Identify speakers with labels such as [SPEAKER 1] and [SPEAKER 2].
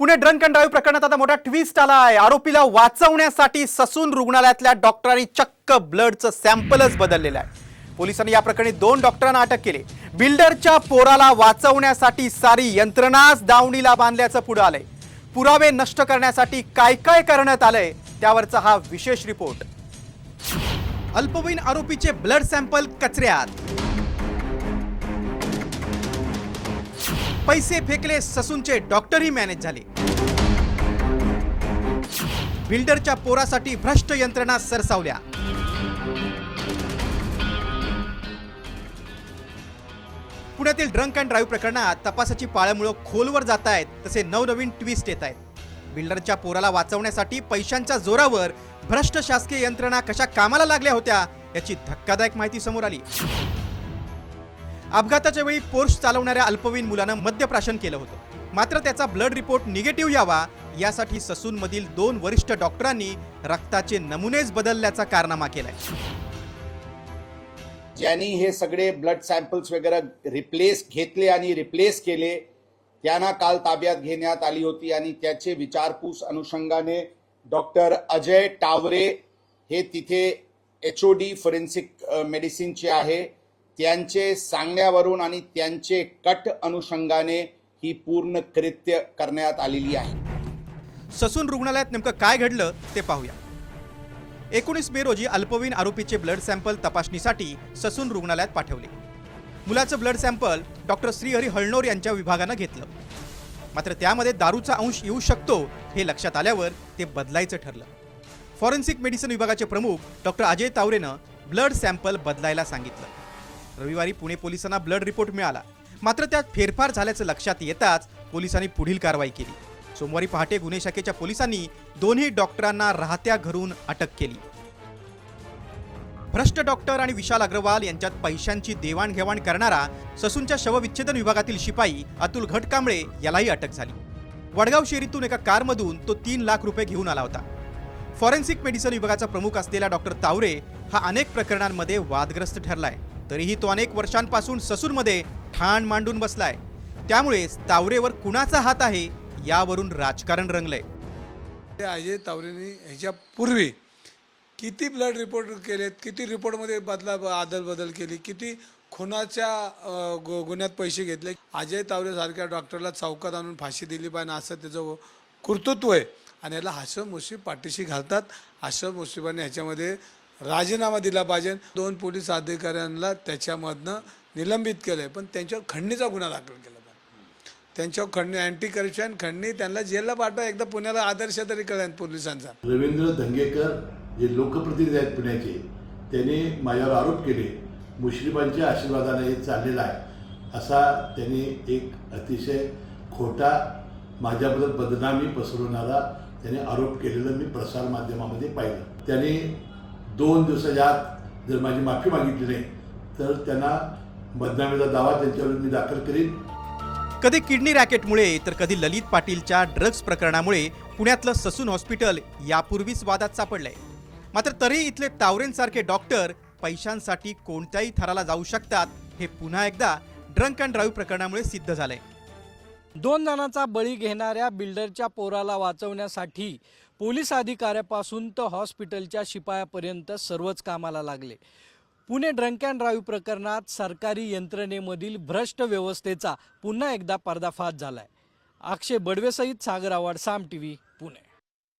[SPEAKER 1] Pune drunk and drive प्रकरणात आता मोठा ट्विस्ट आला आहे आरोपीला वाचवण्यासाठी ससून रुग्णालयातल्या डॉक्टरांनी चक्क ब्लडचं सॅम्पलच बदललेलं आहे. पोलिसांनी या प्रकरणी दोन डॉक्टरांना अटक केली. बिल्डरच्या पोराला वाचवण्यासाठी सारी यंत्रणाच दावणीला बांधल्याचं पुढं आलंय. पुरावे नष्ट करण्यासाठी काय काय करण्यात आलंय त्यावरचा हा विशेष रिपोर्ट अल्पवयीन आरोपीचे ब्लड सॅम्पल कचऱ्यात. पैसे फेकले ससूनचे डॉक्टरही मॅनेज झाले. बिल्डरच्या पोरासाठी भ्रष्ट यंत्रणा सरसावल्या. पुण्यातील ड्रंक अँड ड्राईव्ह प्रकरणात तपासाची पाळ्यामुळं खोलवर जात आहेत तसे नवनवीन ट्विस्ट येत आहेत बिल्डरच्या पोराला वाचवण्यासाठी पैशांच्या जोरावर भ्रष्ट शासकीय यंत्रणा कशा कामाला लागल्या होत्या याची धक्कादायक माहिती समोर आली. अपघाताच्या वेळी पोर्श चालवणाऱ्या अल्पवयीन मुलानं मद्यप्राशन केलं होतं. मात्र त्याचा ब्लड रिपोर्ट निगेटिव्ह यावा यासाठी ससूनमधील दोन वरिष्ठ डॉक्टरांनी रक्ताचे नमुनेच बदलल्याचा कारनामा केलाय.
[SPEAKER 2] ज्यांनी हे सगळे ब्लड सॅम्पल्स वगैरे रिप्लेस घेतले आणि रिप्लेस केले त्यांना काल ताब्यात घेण्यात आली होती आणि त्याचे विचारपूस अनुषंगाने डॉक्टर अजय टावरे हे तिथे एच ओ डी फॉरेन्सिक मेडिसिनचे आहे. त्यांचे सांगण्यावरून आणि त्यांचे कट अनुषंगाने ही पूर्ण कृत्य करण्यात आलेली आहे.
[SPEAKER 1] ससून रुग्णालयात नेमकं काय घडलं ते पाहूया. एकोणीस मे रोजी अल्पवयीन आरोपीचे ब्लड सॅम्पल तपासणीसाठी ससून रुग्णालयात पाठवले. मुलाचं blood sample doctor Shrihari Halnor यांच्या विभागानं घेतलं. मात्र त्यामध्ये दारूचा अंश येऊ शकतो हे लक्षात आल्यावर ते बदलायचं ठरलं. फॉरेन्सिक मेडिसिन विभागाचे प्रमुख डॉक्टर अजय तावरेनं ब्लड सॅम्पल बदलायला सांगितलं. रविवारी पुणे पोलिसांना ब्लड रिपोर्ट मिळाला. मात्र त्यात फेरफार झाल्याचं लक्षात येताच पोलिसांनी पुढील कारवाई केली. सोमवारी पहाटे गुन्हे शाखेच्या पोलिसांनी दोन्ही डॉक्टरांना राहत्या घरून अटक केली. भ्रष्ट डॉक्टर आणि विशाल अग्रवाल यांच्यात पैशांची देवाणघेवाण करणारा ससूनच्या शवविच्छेदन विभागातील शिपाई अतुल घटकांबळे यालाही अटक झाली. वडगाव शेरीतून एका कारमधून तो तीन लाख रुपये घेऊन आला होता. फॉरेन्सिक मेडिसिन विभागाचा प्रमुख असलेला डॉक्टर तावरे हा अनेक प्रकरणांमध्ये वादग्रस्त ठरलाय. तरीही तो अनेक वर्षांपासून ससूरमध्ये ठाण मांडून बसलाय. त्यामुळेच तावरेवर कुणाचा हात आहे यावरून राजकारण रंगलंय.
[SPEAKER 3] ते अजय तावरेने ह्याच्या पूर्वी किती ब्लड रिपोर्ट केलेत किती रिपोर्टमध्ये बदला आदल बदल केली किती खुनाच्या गु- गुन्ह्यात पैसे घेतले. अजय तावरेसारख्या डॉक्टरला चौकात आणून फाशी दिली पाहिजे असं त्याचं कर्तृत्व आहे. आणि याला हसब मुशीब पाठीशी घालतात. हसब मुशिबाने ह्याच्यामध्ये राजीनामा दिला पाहिजे. दोन पोलीस अधिकाऱ्यांना त्याच्यामधनं निलंबित केलं आहे पण त्यांच्यावर खंडणीचा गुन्हा दाखल केला पाहिजे त्यांच्यावर खंडणी अँटी करप्शन खंडणी त्यांना जेलला पाठवा. एकदा पुण्याला आदर्श तरी कळेल पोलिसांचा.
[SPEAKER 4] रवींद्र धंगेकर जे लोकप्रतिनिधी आहेत पुण्याचे त्यांनी माझ्यावर आरोप केले मुश्रीफांच्या आशीर्वादाने हे चाललेलं आहे. असा त्यांनी एक अतिशय खोटा माझ्याबद्दल बदनामी पसरवणारा त्याने आरोप केलेलं मी प्रसारमाध्यमामध्ये पाहिलं. त्यांनी दोन दिवसाच्या आत जर माझी माफी मागितली नाही तर त्यांना बदनामीचा दावा त्यांच्यावर मी दाखल करीन.
[SPEAKER 1] कधी किडनी रॅकेटमुळे तर कधी ललित पाटीलच्या ड्रग्ज प्रकरणामुळे पुण्यातलं ससून हॉस्पिटल यापूर्वीच वादात सापडलंय. मात्र तरीही इथले तावरेंसारखे डॉक्टर पैशांसाठी कोणत्याही थराला जाऊ शकतात हे पुन्हा एकदा ड्रंक अँड ड्राईव्ह प्रकरणामुळे सिद्ध झालंय.
[SPEAKER 5] दोन जणांचा बळी घेणाऱ्या बिल्डरच्या पोराला वाचवण्यासाठी पोलीस अधिकाऱ्यापासून तर हॉस्पिटलच्या शिपायापर्यंत सर्वच कामाला लागले. पुणे ड्रंक अँड ड्राईव्ह प्रकरणात सरकारी यंत्रणेमधील भ्रष्ट व्यवस्थेचा पुन्हा एकदा पर्दाफाश झालाय. अक्षय बडवेसहित सागर आवाड साम टी व्ही पुणे.